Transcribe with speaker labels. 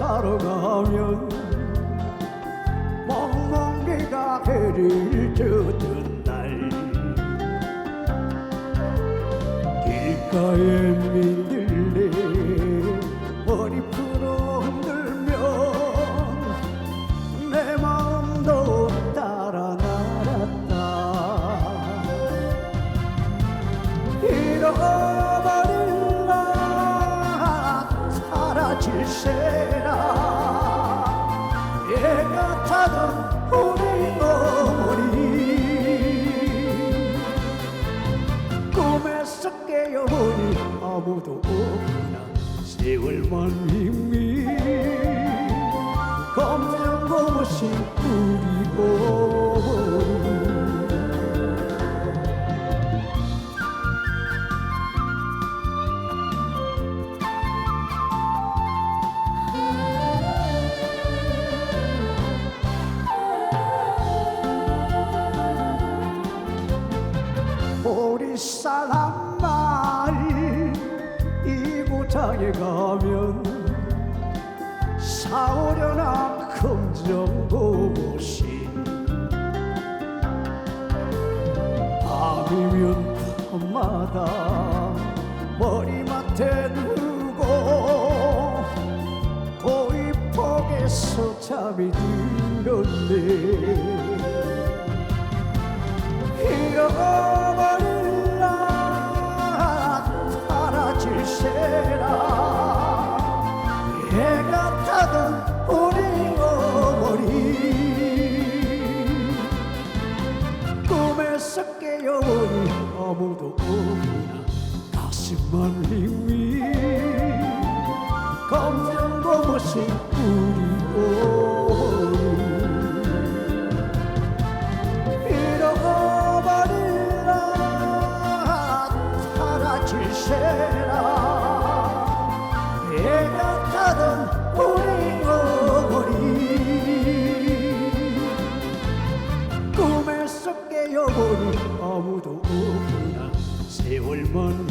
Speaker 1: 걸어가면 멍멍이가 해를 젖은 날. 길가에 민 사라질세라. 애 같아던 우리 어머니. 꿈에서 깨어보니 아무도 없구나 세월만 힘이. 검정 고무신 우리 어 이곳에 가면 사오려나 검정고시 밤이면 밤마다 머리맡에 두고 도입폭에서 잠이 들었네 주시라. 해가 타던 우리 어머니. 꿈에서 깨어오니 아무도 없구나 가슴만 힘이 감정도 없이 우리 one.